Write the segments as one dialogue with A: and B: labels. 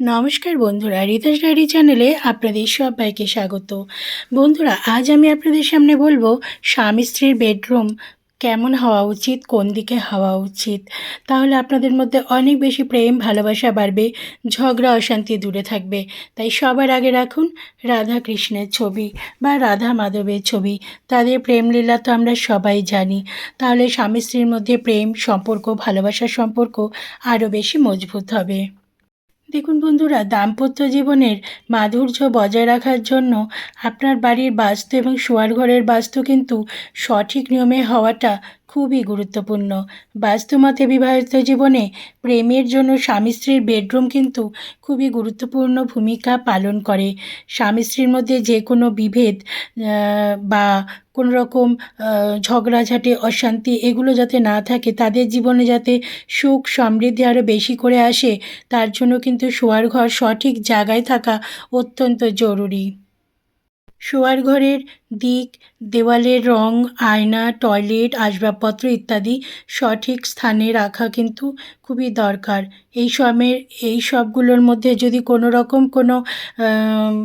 A: নমস্কার বন্ধুরা রিতাস ডায়েরি চ্যানেলে আপনাদের সবাইকে স্বাগত। বন্ধুরা, আজ আমি আপনাদের সামনে বলব, স্বামী স্ত্রীর বেডরুম কেমন হওয়া উচিত, কোন দিকে হওয়া উচিত? তাহলে আপনাদের মধ্যে অনেক বেশি প্রেম, ভালোবাসা বাড়বে, ঝগড়া, অশান্তি দূরে থাকবে। তাই সবার আগে রাখুন রাধা কৃষ্ণের ছবি বা রাধা মাধবের ছবি। তাদের প্রেমলীলা তো আমরা সবাই জানি। তাহলে স্বামী স্ত্রীর মধ্যে প্রেম, সম্পর্ক, ভালোবাসার সম্পর্ক আরও বেশি মজবুত হবে। দেখুন বন্ধুরা, দাম্পত্য জীবনের মাধুর্য বজায় রাখার জন্য আপনার বাড়ির বাস্তু এবং শোয়ার ঘরের বাস্তু কিন্তু সঠিক নিয়মে হওয়াটা খুবই গুরুত্বপূর্ণ। বাস্তুমতে বিবাহিত জীবনে প্রেমের জন্য স্বামী স্ত্রীর বেডরুম কিন্তু খুবই গুরুত্বপূর্ণ ভূমিকা পালন করে। স্বামী স্ত্রীর মধ্যে যে কোনো বিভেদ বা কোনো রকম ঝগড়াঝাটি, অশান্তি এগুলো যাতে না থাকে, তাদের জীবনে যাতে সুখ সমৃদ্ধি আরও বেশি করে আসে, তার জন্য কিন্তু শোয়ার ঘর সঠিক জায়গায় থাকা অত্যন্ত জরুরি। শোয়ার ঘরের দিক, দেওয়ালের রং, আয়না, টয়লেট, আসবাবপত্র ইত্যাদি সঠিক স্থানে রাখা কিন্তু খুবই দরকার। এই সমের, এই সবগুলোর মধ্যে যদি কোনো রকম কোনো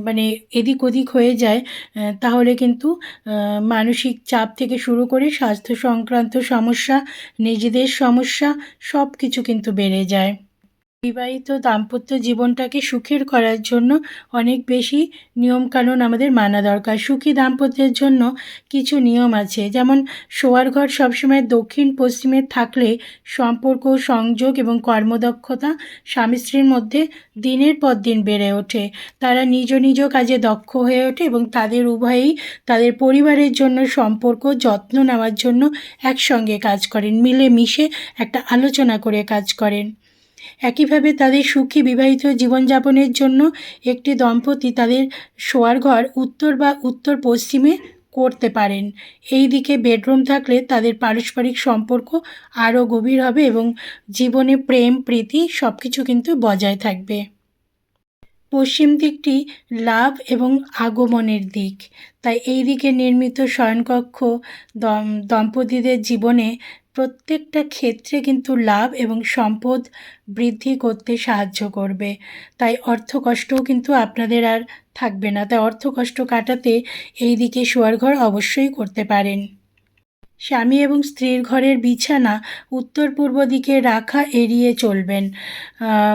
A: মানে এদিক ওদিক হয়ে যায় তাহলে কিন্তু মানসিক চাপ থেকে শুরু করে স্বাস্থ্য সংক্রান্ত সমস্যা, নিজেদের সমস্যা সব কিছু কিন্তু বেড়ে যায়। বিবাহিত দাম্পত্য জীবনটাকে সুখের করার জন্য অনেক বেশি নিয়মকানুন আমাদের মানা দরকার। সুখী দাম্পত্যের জন্য কিছু নিয়ম আছে। যেমন, শোয়ার ঘর সবসময় দক্ষিণ, পশ্চিমে থাকলে সম্পর্ক, সংযোগ এবং কর্মদক্ষতা স্বামী স্ত্রীর মধ্যে দিনের পর দিন বেড়ে ওঠে। তারা নিজ নিজ কাজে দক্ষ হয়ে ওঠে এবং তাদের উভয়েই তাদের পরিবারের জন্য সম্পর্ক, যত্ন নেওয়ার জন্য একসঙ্গে কাজ করেন। মিলে মিশে একটা আলোচনা করে কাজ করেন। একইভাবে তাদের সুখী বিবাহিত জীবনযাপনের জন্য একটি দম্পতি তাদের শোয়ার ঘর উত্তর বা উত্তর পশ্চিমে করতে পারেন। এই দিকে বেডরুম থাকলে তাদের পারস্পরিক সম্পর্ক আরও গভীর হবে এবং জীবনে প্রেম, প্রীতি সব কিছু কিন্তু বজায় থাকবে। পশ্চিম দিকটি লাভ এবং আগমনের দিক। তাই এই দিকে নির্মিত শয়নকক্ষ দম দম্পতিদের জীবনে প্রত্যেকটা ক্ষেত্রে কিন্তু লাভ এবং সম্পদ বৃদ্ধি করতে সাহায্য করবে। তাই অর্থকষ্টও কিন্তু আপনাদের আর থাকবে না। তাই অর্থকষ্ট কাটাতে এই দিকে শোয়ার ঘর অবশ্যই করতে পারেন। স্বামী এবং স্ত্রীর ঘরের বিছানা উত্তর পূর্ব দিকে রাখা এড়িয়ে চলবেন।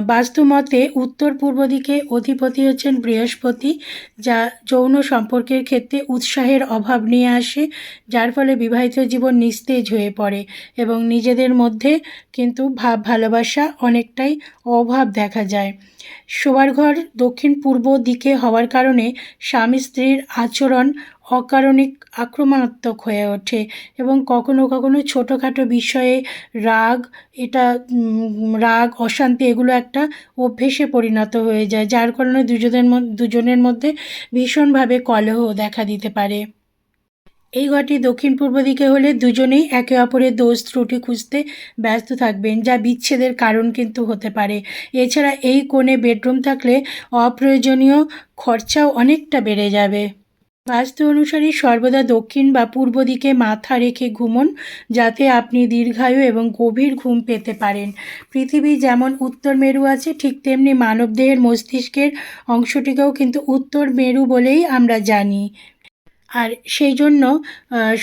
A: বাস্তুমতে উত্তর পূর্ব দিকে অধিপতি হচ্ছেন বৃহস্পতি, যা যৌন সম্পর্কের ক্ষেত্রে উৎসাহের অভাব নিয়ে আসে, যার ফলে বিবাহিত জীবন নিস্তেজ হয়ে পড়ে এবং নিজেদের মধ্যে কিন্তু ভাব ভালোবাসা অনেকটাই অভাব দেখা যায়। শোবার ঘর দক্ষিণ পূর্ব দিকে হওয়ার কারণে স্বামী স্ত্রীর আচরণ অকারণিক আক্রমণাত্মক হয়ে ওঠে এবং কখনো কখনো ছোটোখাটো বিষয়ে রাগ, এটা রাগ, অশান্তি এগুলো একটা অভ্যেসে পরিণত হয়ে যায়, যার কারণে দুজনের দুজনের মধ্যে ভীষণভাবে কলহ দেখা দিতে পারে। এই ঘরটি দক্ষিণ পূর্ব দিকে হলে দুজনেই একে অপরের দোষ, ত্রুটি খুঁজতে ব্যস্ত থাকবেন, যা বিচ্ছেদের কারণ কিন্তু হতে পারে। এছাড়া এই কোণে বেডরুম থাকলে অপ্রয়োজনীয় খরচাও অনেকটা বেড়ে যাবে। বাস্তু অনুসারে সর্বদা দক্ষিণ বা পূর্ব দিকে মাথা রেখে ঘুমন, যাতে আপনি দীর্ঘায়ু এবং গভীর ঘুম পেতে পারেন। পৃথিবী যেমন উত্তর মেরু আছে, ঠিক তেমনি মানবদেহের মস্তিষ্কের অংশটিকেও কিন্তু উত্তর মেরু বলেই আমরা জানি। আর সেই জন্য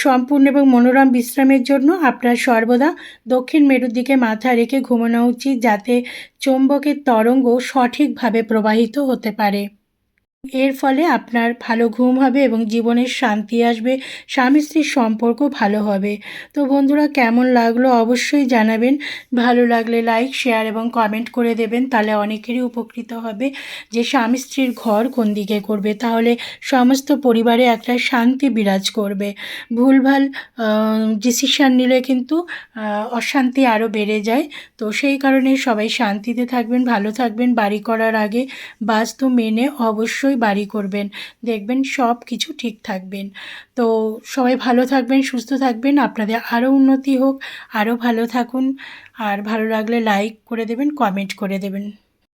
A: সম্পূর্ণ এবং মনোরম বিশ্রামের জন্য আপনার সর্বদা দক্ষিণ মেরুর দিকে মাথা রেখে ঘুমানো উচিত, যাতে চৌম্বকের তরঙ্গ সঠিকভাবে প্রবাহিত হতে পারে। এর ফলে আপনার ভালো ঘুম হবে এবং জীবনের শান্তি আসবে, স্বামী স্ত্রীর সম্পর্ক ভালো হবে। তো বন্ধুরা, কেমন লাগল অবশ্যই জানাবেন। ভালো লাগলে লাইক শেয়ার এবং কমেন্ট করে দেবেন। তাহলে অনেকেরই উপকৃত হবে যে স্বামী স্ত্রীর ঘর কোন দিকে করবে। তাহলে সমস্ত পরিবারে একটা শান্তি বিরাজ করবে। ভুলভাল ডিসিশান নিলে কিন্তু অশান্তি আরও বেড়ে যায়। তো সেই কারণে সবাই শান্তিতে থাকবেন, ভালো থাকবেন। বাড়ি করার আগে বাস্তু মেনে অবশ্যই বাড়ি করবেন, দেখবেন সব কিছু ঠিক থাকবেন। তো সবাই ভালো থাকবেন, সুস্থ থাকবেন, আপনাদের আরও উন্নতি হোক, আরও ভালো থাকুন। আর ভালো লাগলে লাইক করে দেবেন কমেন্ট করে দেবেন।